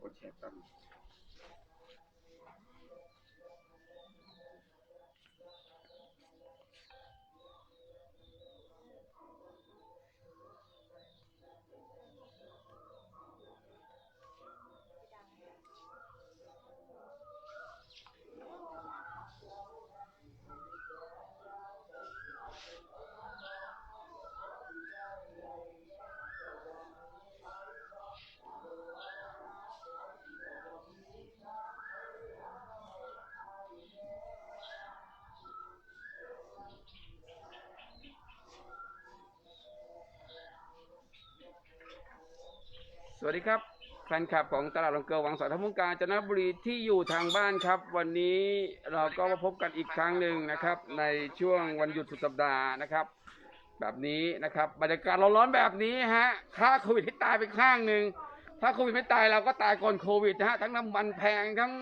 กดแสวัสดีครับแฟนคลับของตลาดลงเกลือวังสาทมุกการจันทบุรีที่อยู่ทางบ้านครับ วันนี้เราก็มาพบกันอีกครั้งหนึ่งนะครับ ในช่วงวันหยุดสุดสัปดาห์นะครับ แบบนี้นะครับบรรยากาศร้อนๆแบบนี้ฮะค่าโควิดที่ตายไปข้างหนึ่งถ้าโควิดไม่ตายเราก็ตายก่อนโควิดนะฮะทั้งน้ำมันแพงทั้ง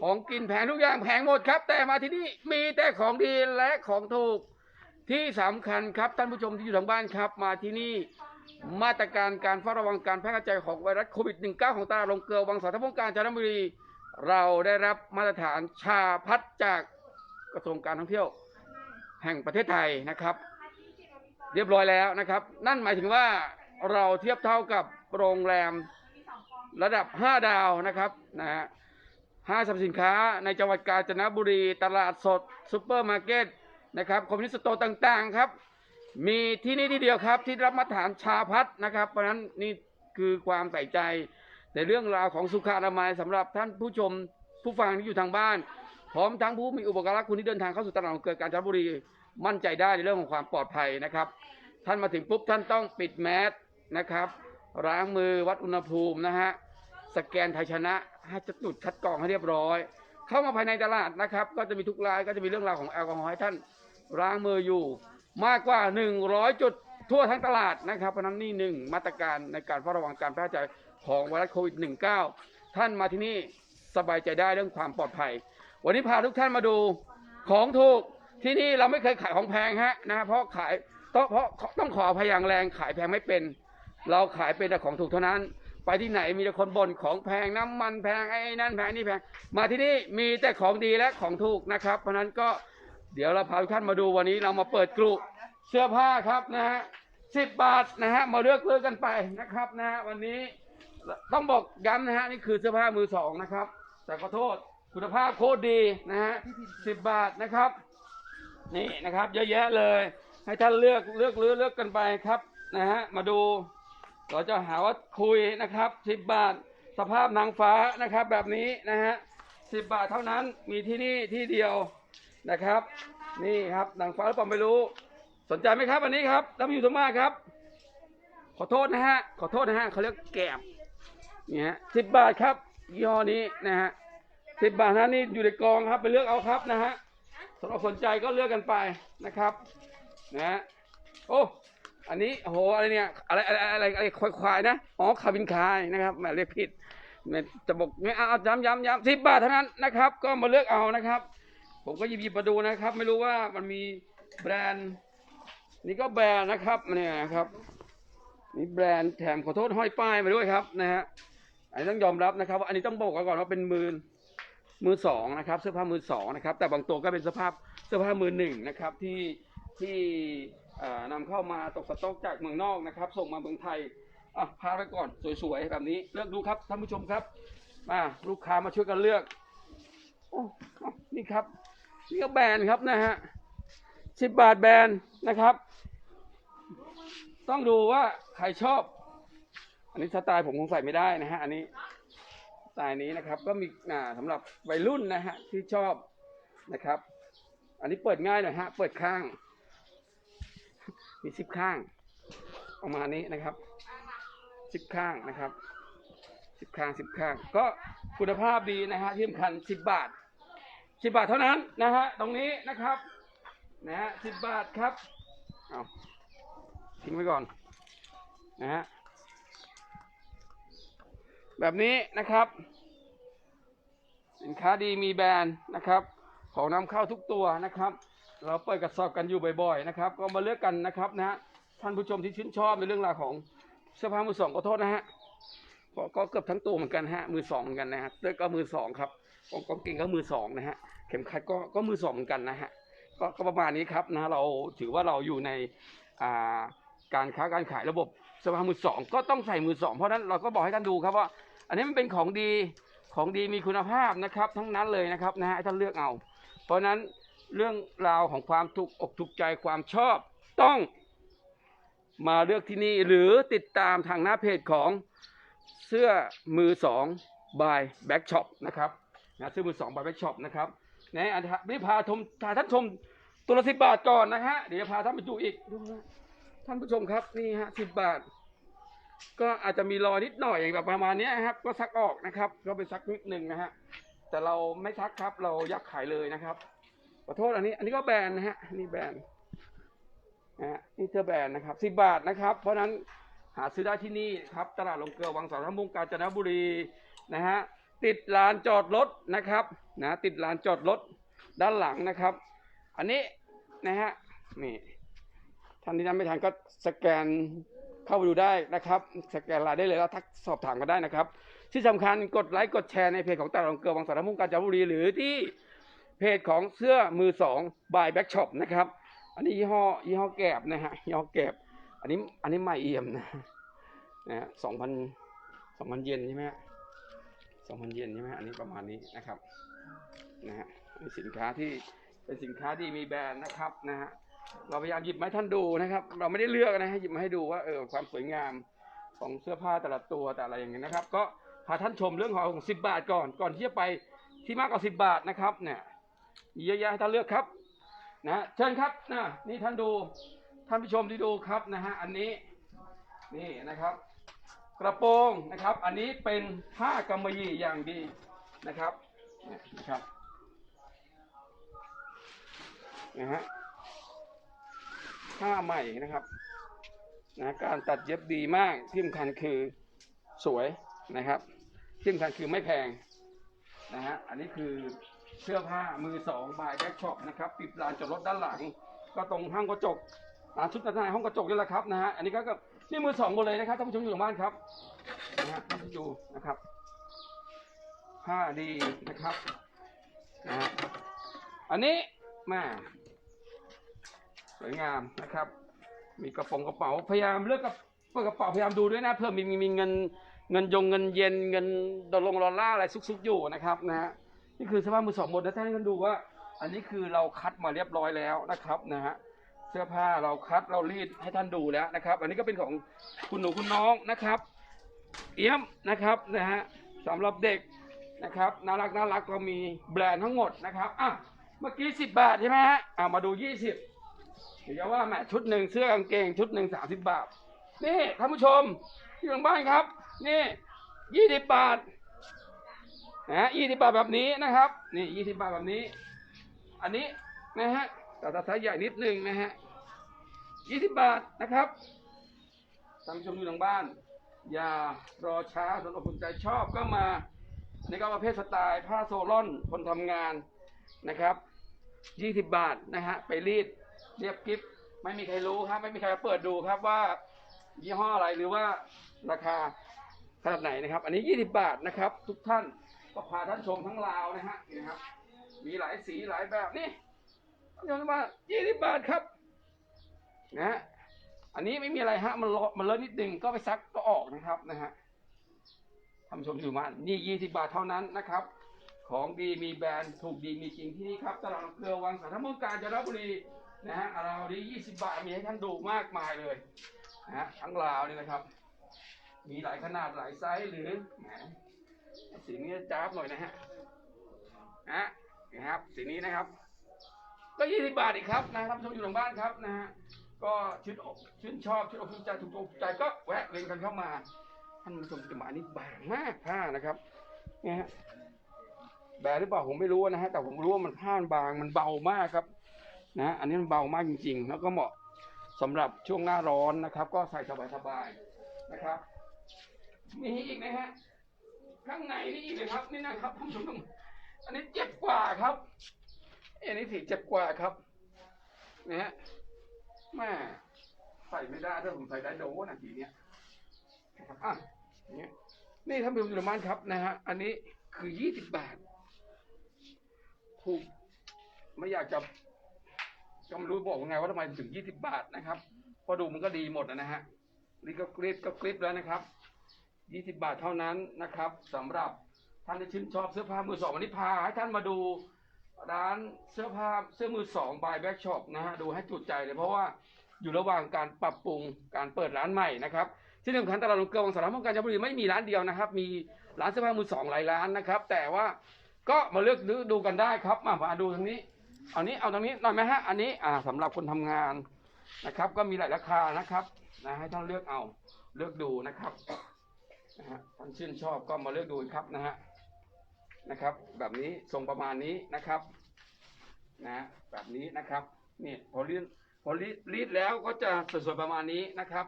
ของกินแพงทุกอย่างแพงหมดครับ แต่มาที่นี่มีแต่ของดีและของถูกที่สำคัญครับท่านผู้ชมที่อยู่ทางบ้านครับ มาที่นี่ มาตรการการเฝ้าระวังการแพร่กระจายของไวรัสโควิด -19 ของตลาดลงเกลือวังสาทพงการจันทบุรี เราได้รับมาตรฐานชาพัฒจากกระทรวงการท่องเที่ยว แห่งประเทศไทยนะครับ เรียบร้อยแล้วนะครับ นั่นหมายถึงว่าเราเทียบเท่ากับโรงแรมระดับ 5 ดาวนะครับนะฮะห้างสรรพสินค้าในจังหวัดกาญจนบุรี ตลาดสดซูเปอร์มาร์เก็ตนะครับคอมมิวนิสต์โตร์ต่างๆครับ มีที่นี่ที่เดียวครับที่รับมาตรฐานชาพัฒนะครับ เพราะฉะนั้นนี่คือความใส่ใจในเรื่องราวของสุขอนามัยสำหรับท่านผู้ชมผู้ฟังที่อยู่ทางบ้าน พร้อมทั้งผู้มีอุปการะคุณที่เดินทางเข้าสู่ตลาดของเกิดการจันทบุรีมั่นใจได้ในเรื่องของความปลอดภัยนะครับ ท่านมาถึงปุ๊บท่านต้องปิดแมสนะครับล้างมือวัดอุณหภูมินะฮะสแกนไทยชนะให้จะจุดคัดกรองให้เรียบร้อย เข้ามาภายในตลาดนะครับ ก็จะมีทุกรายก็จะมีเรื่องราวของแอลกอฮอล์ให้ท่านล้างมืออยู่ มากกว่า 100 จุดทั่วทั้งตลาดนะครับเพราะนั้นนี่หนึ่งมาตรการในการเฝ้าระวังการแพร่กระจายของไวรัสโควิด -19 ท่านมาที่นี่สบายใจได้เรื่องความปลอดภัย วันนี้พาทุกท่านมาดูของถูกที่นี่เราไม่เคยขายของแพงฮะนะเพราะขายต้องเพราะต้องขอพยางแรงขายแพงไม่เป็น เราขายเป็นแต่ของถูกเท่านั้น ไปที่ไหนมีแต่คนบ่นของแพงน้ำมันแพงไอ้นั่นแพงนี่แพงมาที่นี่มีแต่ของดีและของถูกนะครับ เพราะนั้นก็ เดี๋ยวเราพาทุกท่านมาดูวันนี้เรามาเปิดกลุ่เสื้อผ้าครับนะฮะสิบบาทนะฮะมาเลือกเลือกกันไปนะครับนะฮะวันนี้ต้องบอกย้ำนะฮะนี่คือเสื้อผ้ามือสองนะครับ แต่ขอโทษคุณภาพโคตรดีนะฮะสิบบาทนะครับ นี่นะครับ เยอะแยะเลย ให้ท่านเลือกเลือกเลือกเลือกกันไปครับนะฮะมาดูเราจะหาว่าคุยนะครับสิบบาทสภาพนางฟ้านะครับแบบนี้นะฮะสิบบาทเท่านั้นมีที่นี่ที่เดียว นะครับ นี่ครับนางฟ้าหรือเปล่าไม่รู้ สนใจไหมครับอันนี้ครับรับอยู่ตรงมากครับ ขอโทษนะฮะขอโทษนะฮะเขาเรียกแกบนี่ฮะสิบบาทครับยี่ห้อนี้นะฮะสิบบาทนะนี่อยู่ในกองครับไปเลือกเอาครับนะฮะสำหรับสนใจก็เลือกกันไปนะครับนะฮะโอ้อันนี้โหอะไรเนี่ยอะไรอะไรอะไรอะไรควายควายนะอ๋อคาบินคายนะครับแหมเรียกผิดแหมจะบอกไม่เอาเอาย้ำย้ำย้ำสิบบาทเท่านั้นนะครับ ก็มาเลือกเอานะครับ ผมก็หยิบหยิบมาดูนะครับ ไม่รู้ว่ามันมีแบรนด์ นี่ก็แบรนด์นะครับเนี่ยนะครับนี่แบรนด์แถมขอโทษห้อยป้ายมาด้วยครับนะฮะอันนี้ต้องยอมรับนะครับว่าอันนี้ต้องบอกก่อนว่าเป็นมือมือสองนะครับ เสื้อผ้ามือสองนะครับ แต่บางตัวก็เป็นสื้อผ้าเสื้อผ้ามือหนึ่งนะครับที่ที่เอ่อนำเข้ามาตกสต็อกจากเมืองนอกนะครับ ส่งมาเมืองไทยอะพาไปก่อนสวยๆแบบนี้เลือกดูครับท่านผู้ชมครับมาลูกค้ามาช่วยกันเลือกโอ้นี่ครับ นี่ก็แบนครับนะฮะสิบบาทแบนนะครับ ต้องดูว่าใครชอบ อันนี้สไตล์ผมคงใส่ไม่ได้นะฮะอันนี้สไตล์นี้นะครับ ก็มีอ่าสำหรับวัยรุ่นนะฮะที่ชอบนะครับ อันนี้เปิดง่ายหน่อยฮะเปิดข้าง มีซิปข้างประมาณนี้นะครับซิปข้างนะครับซิปข้างซิปข้าง ก็คุณภาพดีนะฮะที่สำคัญสิบบาท สิบบาทเท่านั้นนะฮะตรงนี้นะครับนะฮะสิบบาทครับเอาทิ้งไว้ก่อนนะฮะแบบนี้นะครับ สินค้าดีมีแบรนด์นะครับ ของนำเข้าทุกตัวนะครับ เราเปิดกระสอบกันอยู่บ่อยๆนะครับ ก็มาเลือกกันนะครับนะฮะท่านผู้ชมที่ชื่นชอบในเรื่องราวของเสื้อผ้ามือสองขอโทษนะฮะก็เกือบทั้งตัวเหมือนกันฮะมือสองเหมือนกันนะฮะเสื้อก็มือสองครับกางกางเกงก็มือสองนะฮะ เข็มขัดก็ก็มือสองเหมือนกันนะฮะก็ก็ประมาณนี้ครับนะเราถือว่าเราอยู่ในอ่าการค้าการขายระบบเสื้อผ้ามือสองก็ต้องใส่มือสองเพราะนั้นเราก็บอกให้ท่านดูครับว่า อันนี้มันเป็นของดีของดีมีคุณภาพนะครับ ทั้งนั้นเลยนะครับนะฮะท่านเลือกเอา เพราะฉะนั้นเรื่องราวของความถูกอกถูกใจความชอบต้องมาเลือกที่นี่หรือติดตามทางหน้าเพจของเสื้อมือสองบายแบ็กช็อปนะครับนะเสื้อมือสองบายแบ็กช็อปนะครับ นะอันนี้พาชมพาท่านชมตัวละสิบบาทก่อนนะฮะเดี๋ยวพาท่านไปดูอีกดูนะท่านผู้ชมครับนี่ฮะสิบบาท ก็อาจจะมีรอยนิดหน่อยอย่างแบบประมาณนี้ครับ ก็ซักออกนะครับ ก็ไปซักนิดหนึ่งนะฮะแต่เราไม่ซักครับเรายักขายเลยนะครับขอโทษอันนี้ อันนี้ก็แบรนด์นะฮะนี่แบรนด์นะฮะนี่เธอแบรนด์นะครับสิบบาทนะครับ เพราะฉะนั้นหาซื้อได้ที่นี่ครับตลาดลงเกลือวังสารมุงกาญจนบุรีนะฮะ ติดลานจอดรถนะครับนะติดลานจอดรถด้านหลังนะครับ อันนี้นะฮะนี่ท่านที่นั้นไม่ทันก็สแกนเข้าไปดูได้นะครับ สแกนไลน์ได้เลยแล้วทักสอบถามกันได้นะครับ ที่สำคัญกดไลค์กดแชร์ในเพจของตลาดลงเกลือวังสารมุงกาญจนบุรีหรือที่เพจของเสื้อมือสองบายแบ็กช็อปนะครับ อันนี้ยี่ห้อยี่ห้อแกบนะฮะยี่ห้อแกบอันนี้อันนี้ไม่เอี่ยมนะนะฮะสองพันสองพันเยนใช่ไหมฮะ สองพันเยนใช่ไหมอันนี้ประมาณนี้นะครับนะฮะสินค้าที่เป็นสินค้าที่มีแบรนด์นะครับนะฮะเราพยายามหยิบมาให้ท่านดูนะครับ เราไม่ได้เลือกนะฮะหยิบมาให้ดูว่าเออความสวยงามของเสื้อผ้าแต่ละตัวแต่อะไรอย่างเงี้ยนะครับ ก็พาท่านชมเรื่องของสิบบาทก่อนก่อนที่จะไปที่มากกว่าสิบบาทนะครับเนี่ยมีเยอะแยะให้ท่านเลือกครับนะเชิญครับนะนี่ท่านดูท่านผู้ชมที่ดูครับนะฮะอันนี้นี่นะครับ กระโปรงนะครับ อันนี้เป็นผ้ากำมะหยี่อย่างดีนะครับนี่ยนะครับนะฮะผ้าใหม่นะครับนะการตัดเย็บดีมากที่สำคัญคือสวยนะครับที่สำคัญคือไม่แพงนะฮะอันนี้คือเสื้อผ้ามือสองบายแบ็กช็อปนะครับปิดลานจอดรถด้านหลัง ก็ตรงห้างกระจกร้านชุดชั้นในห้องกระจกนี่แหละครับนะฮะอันนี้ก็ นี่มือสองหมดเลยนะครับท่านผู้ชมอยู่ทางบ้านครับนะฮะท่านผู้ชมนะครับผ้าดีนะครับนะฮะอันนี้มาสวยงามนะครับ มีกระโปรงกระเป๋าพยายามเลือกกระเปิดกระเป๋าพยายามดูด้วยนะเพื่อมีมีมีเงินเงินยงเงินเย็นเงินดอลลงดอลลาร์อะไรซุกๆอยู่นะครับนะฮะนี่คือสื้อผ้ามือสองหมดนะท่านท่านดูว่า อันนี้คือเราคัดมาเรียบร้อยแล้วนะครับนะฮะ เสื้อผ้าเราคัดเรารีดให้ท่านดูแล้วนะครับ อันนี้ก็เป็นของคุณหนูคุณน้องนะครับ เอี้ยมนะครับนะฮะสำหรับเด็กนะครับน่ารักน่ารักก็มีแบรนด์ทั้งหมดนะครับอะเมื่อกี้สิบบาทใช่ไหมฮะอะมาดูยี่สิบเดี๋ยวว่าแหมชุดหนึ่งเสื้อกางเกงชุดหนึ่งสามสิบบาทนี่ท่านผู้ชมที่ทางบ้านครับ นี่ยี่สิบบาทนะยี่สิบบาทแบบนี้นะครับ นี่ยี่สิบบาทแบบนี้ อันนี้นะฮะ แต่ถ้าไซส์ใหญ่นิดนึงนะฮะยี่สิบบาทนะครับท่านผู้ชมอยู่ทางบ้าน อย่ารอช้าสนอกสนใจชอบก็มาอันนี้ก็ประเภทสไตล์ผ้าโซลอนคนทำงานนะครับยี่สิบบาทนะฮะไปรีดเรียบกิฟไม่มีใครรู้ครับ ไม่มีใครเปิดดูครับว่ายี่ห้ออะไรหรือว่าราคาขนาดไหนนะครับ อันนี้ 20 บาทนะครับ ทุกท่านก็พาท่านชมทั้งลาวนะฮะนี่นะครับ มีหลายสีหลายแบบนี่ ท่านชมมา20บาทครับ นะฮะอันนี้ไม่มีอะไรฮะ มันเลอะมันเลอะนิดนึงก็ไปซักก็ออกนะครับนะฮะท่านชมอยู่มานี่20บาทเท่านั้นนะครับ ของดีมีแบรนด์ถูกดีมีจริงที่นี่ครับตลาดเกลือวังสารมุกการจันทบุรีนะฮะเราดี20บาทมีให้ท่านดูมากมายเลยนะฮะทั้งลาวนี่นะครับ มีหลายขนาดหลายไซส์หรือแหมสีนี้จ้าบหน่อยนะฮะนะฮะครับสีนี้นะครับ ก็ยี่สิบบาทอีกครับนะท่านผู้ชมอยู่ทางบ้านครับนะฮะก็ชื่นอกชื่นชอบชื่นอกชื่นใจถูกอกใจก็แวะเวียนกันเข้ามาท่านผู้ชมจะมาอันนี้บางมากผ้านะครับเนี่ยฮะแบรหรือเปล่าผมไม่รู้นะฮะแต่ผมรู้ว่ามันผ้านบางมันเบามากครับนะอันนี้มันเบามากจริง ๆ แล้วก็เหมาะสำหรับช่วงหน้าร้อนนะครับ ก็ใส่สบายๆนะครับ มีอีกนะฮะข้างในนี่อีกนะครับ นี่นะครับท่านผู้ชมอันนี้เจ็บกว่าครับ เอันนี้สีเจ็บกว่าครับนะฮะแม่ใส่ไม่ได้ถ้าผมใส่ได้โดนะทีเนี้ยนะครับอะเนี่ยนี่ท่านผู้ชมอยู่ทางบ้านครับนะฮะอันนี้คือยี่สิบบาทถูกไม่อยากจะก็ไม่รู้บอกยังไงว่าทำไมถึงยี่สิบบาทนะครับเพอดูมันก็ดีหมดนะฮะนี่ก็กริปก็กริปแล้วนะครับยี่สิบบาทเท่านั้นนะครับสำหรับท่านที่ชื่นชอบเสื้อผ้ามือสองวันนี้พาให้ท่านมาดู ร้านเสื้อผ้าเสื้อมือสองบายแบ็กช็อปนะฮะดูให้จุดใจเลยเพราะว่าอยู่ระหว่างการปรับปรุงการเปิดร้านใหม่นะครับที่สำคัญตลาดลงเกลือวังสารพังกาญจนบุรีไม่มีร้านเดียวนะครับ มีร้านเสื้อผ้ามือสองหลายร้านนะครับ แต่ว่าก็มาเลือกดูกันได้ครับ มามาดูทางนี้เอานี้เอาตรงนี้หน่อยไหมฮะอันนี้อ่าสำหรับคนทำงานนะครับ ก็มีหลายราคานะครับนะให้ท่านเลือกเอาเลือกดูนะครับนะฮะท่านชื่นชอบก็มาเลือกดูครับนะฮะ นะครับ แบบนี้ทรงประมาณนี้นะครับนะแบบนี้นะครับนี่พอรีดพอรีดรีดแล้วก็จะสวยๆประมาณนี้นะครับ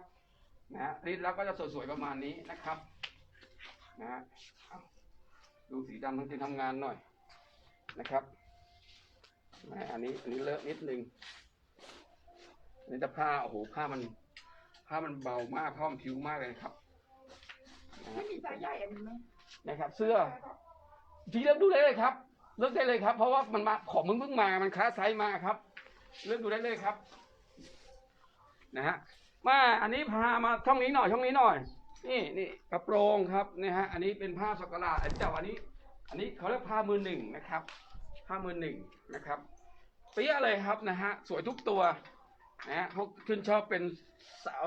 นะรีดแล้วก็จะสวยๆประมาณนี้นะครับนะฮะเอาดูสีดำทั้งที่ทำงานหน่อยนะครับนะอันนี้อันนี้เลอะนิดนึงอันนี้แต่ผ้าโอ้โหผ้ามันผ้ามันเบามากผ้ามันผิวมากเลยนะครับนะฮะไม่มีสายใหญ่อันนี้ไหมนะครับ เสื้อ ทีเลือกดูได้เลยครับเลือกได้เลยครับ เพราะว่ามันมาของมึงเพิ่งมา มันค้าไซส์มาครับเลือกดูได้เลยครับ นะฮะ มาอันนี้พามาช่องนี้หน่อยช่องนี้หน่อย นี่นี่กระโปรงครับนี่ฮะ อันนี้เป็นผ้าสกลาอันเจ้าอันนี้ อันนี้เขาเรียกผ้ามือหนึ่งนะครับผ้ามือหนึ่งนะครับเปี้ยเลยครับนะฮะสวยทุกตัวนะฮะพวกชื่นชอบเป็นสาว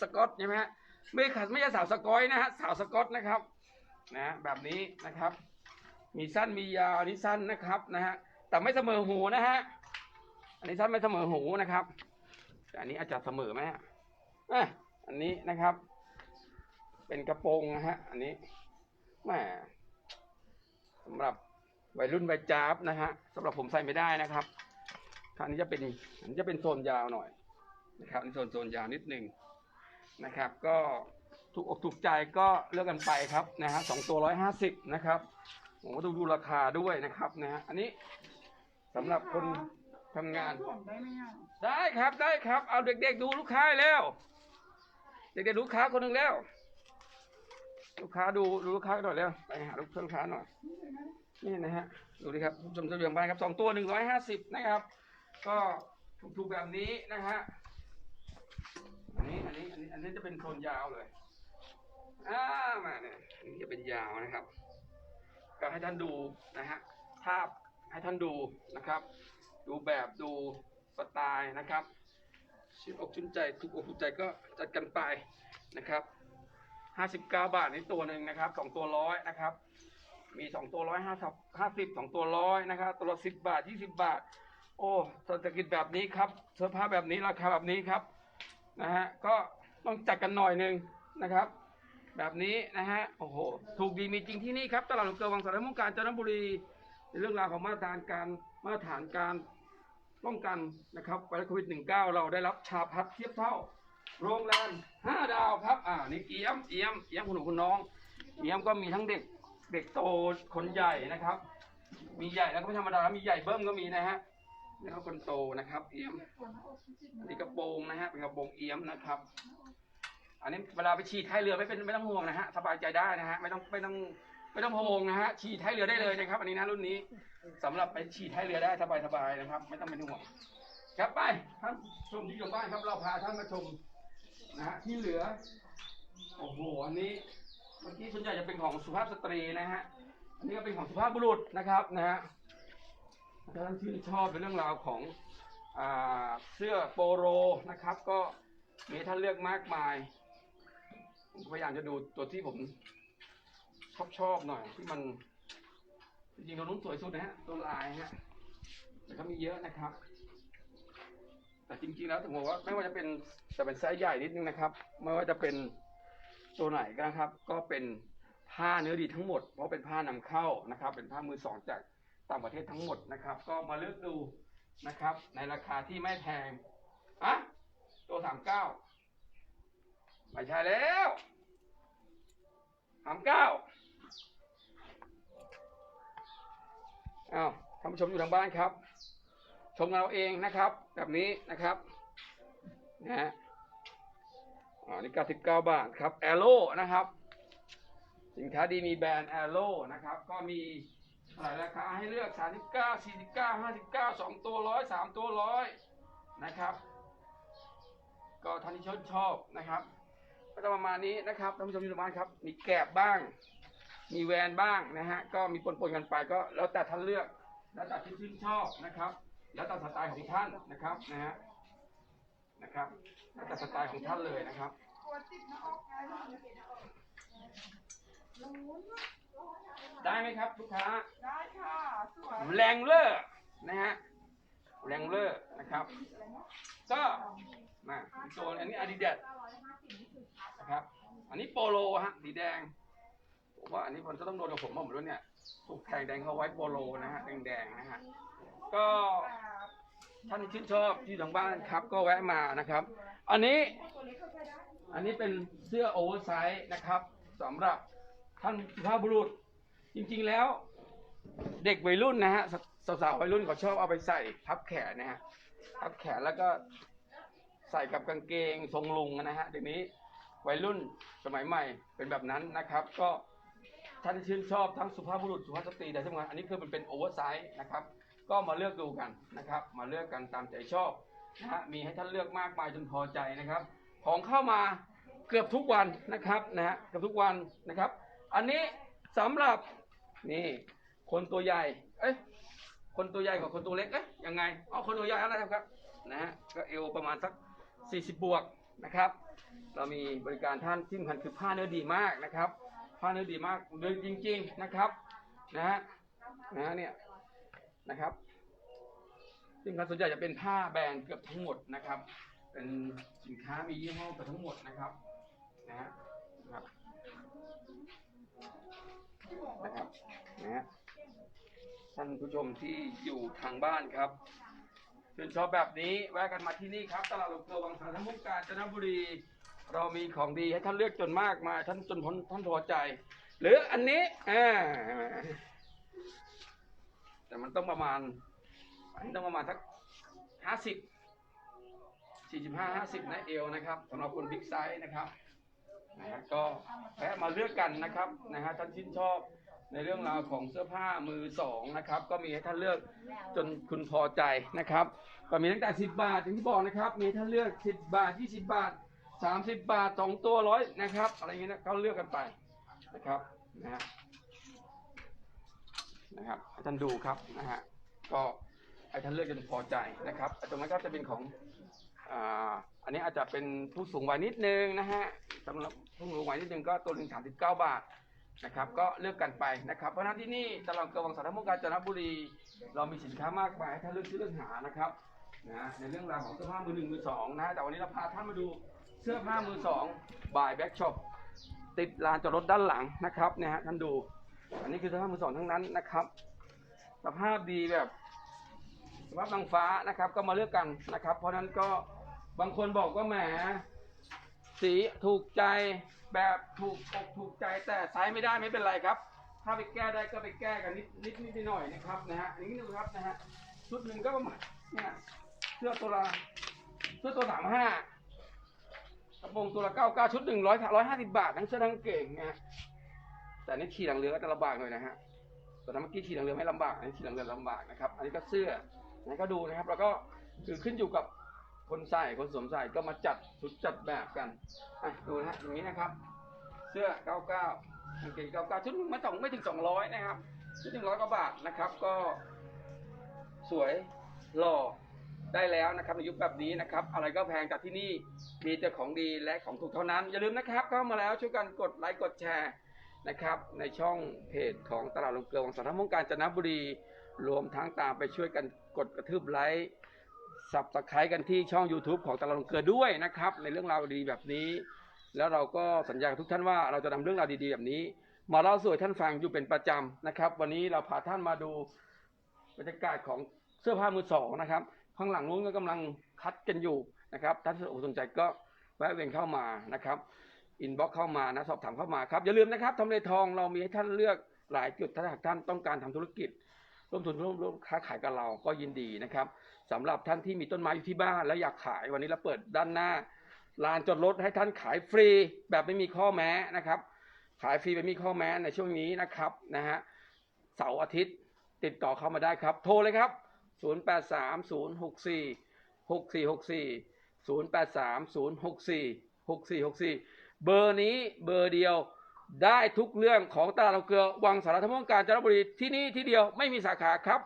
สกอตใช่ไหมฮะไม่ขัดไม่ใช่สาวสกอยนะฮะสาวสกอตนะครับนะฮะแบบนี้นะครับ มีสั้นมียาวอันนี้สั้นนะครับนะฮะแต่ไม่เสมอหูนะฮะอันนี้สั้นไม่เสมอหูนะครับแต่อันนี้อาจจะเสมอไหมฮะอะอันนี้นะครับ เป็นกระโปรงนะฮะอันนี้แหมสำหรับวัยรุ่นวัยจ้าบนะฮะสำหรับผมใส่ไม่ได้นะครับอันนี้จะเป็นอันนี้จะเป็นโซนยาวหน่อยนะครับนี่โซนโซนยาวนิดนึงนะครับ ก็ถูกอกถูกใจก็เลือกกันไปครับนะฮะสองตัวร้อยห้าสิบนะครับ ผมก็ต้องดูราคาด้วยนะครับนะฮะอันนี้สำหรับคนทำงานส่งได้ไหมอะได้ครับได้ครับ เอาเด็กๆดูลูกค้าแล้ว เด็กๆดูลูกค้าคนหนึ่งแล้ว ลูกค้าดูดูลูกค้าหน่อยแล้วไปหาลูกค้าหน่อย นี่นะฮะดูดิครับคุณผู้ชมจะเบี่ยงบ้านครับสองตัวหนึ่งร้อยห้าสิบนะครับ ก็ถูกๆแบบนี้นะฮะอันนี้อันนี้อันนี้อันนี้จะเป็นโทนยาวเลยอ่ามาเนี่ยอันนี้จะเป็นยาวนะครับ ก็ให้ท่านดูนะฮะภาพให้ท่านดูนะครับ ดูแบบดูสไตล์นะครับชื่นอกชื่นใจถูกอกถูกใจก็จัดกันไปนะครับห้าสิบเก้าบาทนี่ตัวหนึ่งนะครับสองตัวร้อยนะครับ มีสองตัวร้อยห้าสิบห้าสิบสองตัวร้อยนะครับ ตัวละสิบบาทยี่สิบบาท โอ้เศรษฐกิจแบบนี้ครับเสื้อผ้าแบบนี้ราคาแบบนี้ครับนะฮะก็ต้องจัดกันหน่อยหนึ่งนะครับ แบบนี้นะฮะโอ้โหถูกดีมีจริงที่นี่ครับตลาดหลวงเกลือวังสารมุกการจันทบุรีในเรื่องราวของมาตรฐานการมาตรฐานการป้องกันนะครับไวรัสโควิด -19 เราได้รับชาพัดเทียบเท่า โรงแรมห้าดาวครับอ่านี่เอี้ยมเอี้ยมเอี้ยมคุณหนูคุณน้องเอี้ยมก็มีทั้งเด็กเด็กโตคนใหญ่นะครับ มีใหญ่แล้วก็ไม่ธรรมดามีใหญ่เบิ้มก็มีนะฮะนี่ก็คนโตนะครับ เอี้ยมนนี้กระโปรงนะฮะเป็นกระโปรงเอี้ยมนะครับ อันนี้เวลาไปฉีดท้ายเรือไม่เป็นไม่ต้องห่วงนะฮะสบายใจได้นะฮะไม่ต้องไม่ต้องไม่ต้องพะวงนะฮะฉีดท้ายเรือได้เลยนะครับ อันนี้นะรุ่นนี้สำหรับไปฉีดท้ายเรือได้สบายสบายๆนะครับ ไม่ต้องเป็นห่วงครับไปท่านชมที่อยู่บ้านครับเราพาท่านมาชมนะฮะที่เหลือโอ้โหอันนี้เมื่อกี้ส่วนใหญ่จะเป็นของสุภาพสตรีนะฮะอันนี้ก็เป็นของสุภาพบุรุษนะครับนะฮะถ้าท่านชื่นชอบในเรื่องราวของอ่าเสื้อโปโรนะครับ ก็มีท่านเลือกมากมาย พยายามจะดูตัวที่ผมชอบชอบหน่อย ที่มัน จริงๆตัวนู้นสวยสุดนะฮะ ตัวลายฮะ แต่ก็มีเยอะนะครับ แต่จริงๆแล้วถึงบอกว่าไม่ว่าจะเป็นจะเป็นไซส์ใหญ่นิดนึงนะครับ ไม่ว่าจะเป็นตัวไหนก็นะครับ ก็เป็นผ้าเนื้อดีทั้งหมด เพราะเป็นผ้านำเข้านะครับ เป็นผ้ามือสองจากต่างประเทศทั้งหมดนะครับ ก็มาเลือกดูนะครับ ในราคาที่ไม่แพงอะตัวสามเก้า ไม่ใช่แล้วสามเก้าอ้าวท่านผู้ชมอยู่ทางบ้านครับ ชมเราเองนะครับ แบบนี้นะครับนะฮะอ่านี่เก้าสิบเก้าบาทครับแอโร่นะครับ สินค้าดีมีแบรนด์แอโร่นะครับ ก็มีหลายราคาให้เลือกสามสิบเก้าสี่สิบเก้าห้าสิบเก้าสองตัวร้อยสามตัวร้อยนะครับ ก็ท่านที่ชอบชอบนะครับ ก็จะประมาณนี้นะครับท่านผู้ชมที่ดูบ้านครับ มีแกบบ้าง มีแวนบ้างนะฮะก็มีปนๆกันไปก็แล้วแต่ท่านเลือก แล้วแต่ที่ชื่นชอบนะครับ แล้วแต่สไตล์ของท่านนะครับนะฮะนะครับแล้วแต่สไตล์ของท่านเลยนะครับได้ไหมครับลูกค้าได้ค่ะสวยแรงเลอร์นะฮะแรงเลอร์นะครับ ก็มาอีกตัวอันนี้อาดิดาส นะครับ อันนี้โปโลฮะสีแดงผมว่าอันนี้มันจะต้องโดนกับผมบ้าหมดแล้วเนี่ย ถูกแทงแดงเขาไว้โปโลนะฮะแดงๆนะฮะก็ท่านที่ชื่นชอบที่ทางบ้านครับ ก็แวะมานะครับ อันนี้ อันนี้เป็นเสื้อโอเวอร์ไซส์นะครับสำหรับท่านสุภาพบุรุษ จริงๆแล้วเด็กวัยรุ่นนะฮะสสาวๆวัยรุ่นเขาชอบเอาไปใส่พับแขนนะฮะพับแขนแล้วก็ใส่กับกางเกงทรงลุงนะฮะเดี๋ยวนี้ วัยรุ่นสมัยใหม่เป็นแบบนั้นนะครับ ก็ท่านที่ชื่นชอบทั้งสุภาพบุรุษสุภาพสตรีแต่ที่สำคัญอันนี้คือมันเป็นโอเวอร์ไซส์นะครับ ก็มาเลือกดูกันนะครับ มาเลือกกันตามใจชอบนะฮะมีให้ท่านเลือกมากมายจนพอใจนะครับ ของเข้ามาเกือบทุกวันนะครับนะฮะเกือบทุกวันนะครับ อันนี้สำหรับนี่คนตัวใหญ่เอ้ยคนตัวใหญ่กับคนตัวเล็กเอ้ยยังไงเอาคนตัวใหญ่อะไรครับนะฮะก็เอวประมาณสัก40บวก นะครับ เรามีบริการท่านที่สำคัญคือผ้าเนื้อดีมากนะครับ ผ้าเนื้อดีมากเลยจริง ๆนะครับนะฮะนะฮะเนี่ยนะครับซึ่งกาส่วนใหญ่จะเป็นผ้าแบรนด์เกือบทั้งหมดนะครับ เป็นสินค้ามียี่ห้อเกือบทั้งหมดนะครับนะฮะนะครับนะครับนะฮะท่านผู้ชมที่อยู่ทางบ้านครับ ชื่นชอบแบบนี้แวะกันมาที่นี่ครับตลาดหลวงเกลือวังสารทมุกกาญจนบุรี เรามีของดีให้ท่านเลือกจนมากมายท่านจนพ้นท่านพอใจ หรืออันนี้อ่าแต่มันต้องประมาณอันนี้ต้องประมาณสักห้าสิบสี่สิบห้าห้าสิบนะเอวนะครับสำหรับคนบิ๊กไซส์นะครับนะฮะก็แวะมาเลือกกันนะครับนะฮะท่านชื่นชอบ ในเรื่องราวของเสื้อผ้ามือสองนะครับ ก็มีให้ท่านเลือกจนคุณพอใจนะครับ ก็มีตั้งแต่10 บาทอย่างที่บอกนะครับ มีท่านเลือก 10 บาท 20 บาท 30 บาทสองตัวร้อยนะครับ อะไรเงี้ยนะก็เลือกกันไปนะครับนะฮะนะครับให้ท่านดูครับนะฮะก็ให้ท่านเลือกจนพอใจนะครับตรงนั้นก็จะเป็นของอ่าอันนี้อาจจะเป็นผู้สูงวัยนิดนึงนะฮะสำหรับผู้สูงวัยนิดนึงก็ตัวหนึ่งสามสิบเก้าบาท นะครับ ก็เลือกกันไปนะครับ เพราะฉะนั้นที่นี่ตลาดเกลือวังสารมุกกาญจนบุรี เรามีสินค้ามากมายให้ท่านเลือกซื้อเลือกหานะครับนะในเรื่องราวของเสื้อผ้ามือหนึ่งมือสองนะแต่วันนี้เราพาท่านมาดูเสื้อผ้ามือสองบายแบ็กช็อปติดลานจอดรถด้านหลังนะครับเนี่ยฮะท่านดู อันนี้คือเสื้อผ้ามือสองทั้งนั้นนะครับ สภาพดีแบบสภาพนางฟ้านะครับก็มาเลือกกันนะครับ เพราะฉะนั้นก็บางคนบอกว่าแหม สีถูกใจแบบถูกอกถูกใจแต่ไซส์ไม่ได้ไม่เป็นไรครับ ถ้าไปแก้ได้ก็ไปแก้กันนิดนิดนิดหน่อยนะครับนะฮะอันนี้ดูครับนะฮะชุดหนึ่งก็ประมาณเนี่ยเสื้อตัวละเสื้อตัวสามห้ากระโปรงตัวละเก้าเก้าชุดหนึ่งร้อยร้อยห้าสิบบาททั้งเสื้อทั้งเก่งนะแต่อันนี่ขี่หลังเรือก็จะลำบากหน่อยนะฮะส่วนนั้นเมื่อกี้ขี่หลังเรือไม่ลำบากอันนี้ขี่หลังเรือลำบากนะครับ อันนี้ก็เสื้ออันนี้ก็ดูนะครับ แล้วก็คือขึ้นอยู่กับ คนใส่คนสวมใส่ก็มาจัดชุดจัดแบบกันอะดูนะฮะอย่างนี้นะครับ เสื้อ 99กางเกง99ชุดไม่ต้องไม่ถึง 200 นะครับชุดหนึ่งร้อยกว่าบาทนะครับ ก็สวยหล่อได้แล้วนะครับในยุคแบบนี้นะครับ อะไรก็แพงจากที่นี่มีแต่ของดีและของถูกเท่านั้น อย่าลืมนะครับเข้ามาแล้วช่วยกันกดไลค์กดแชร์นะครับ ในช่องเพจของตลาดลงเกลือวังสารมุกาญจนบุรี รวมทั้งตามไปช่วยกันกดกระทืบไลค์ สับตะไคร้กันที่ช่อง YouTube ของตลาดลงเกลือด้วยนะครับ ในเรื่องราวดีแบบนี้ แล้วเราก็สัญญากับทุกท่านว่าเราจะนำเรื่องราวดีๆแบบนี้ มาเล่าสู่ท่านฟังอยู่เป็นประจำนะครับ วันนี้เราพาท่านมาดูบรรยากาศของเสื้อผ้ามือสองนะครับ ข้างหลังนู้นก็กำลังคัดกันอยู่นะครับท่านสนใจก็แวะเวียนเข้ามานะครับอินบ็อกเข้ามานะสอบถามเข้ามาครับอย่าลืมนะครับทำเลทองเรามีให้ท่านเลือกหลายจุดถ้าหากท่านต้องการทำธุรกิจ ร่วมทุนร่วมร่วมค้าขายกับเราก็ยินดีนะครับสำหรับท่านที่มีต้นไม้อยู่ที่บ้านแล้วอยากขายวันนี้เราเปิดด้านหน้าลานจอดรถให้ท่านขายฟรีแบบไม่มีข้อแม้นะครับ ขายฟรีแบบไม่มีข้อแม้ในช่วงนี้นะครับนะฮะเสาร์อาทิตย์ติดต่อเข้ามาได้ครับ โทรเลยครับ 0830646464 0830646464 เบอร์นี้เบอร์เดียว ได้ทุกเรื่องของตลาดโราเกลือวังสารธรรมการจันทบุรีที่นี่ที่เดียวไม่มีสาขาครับ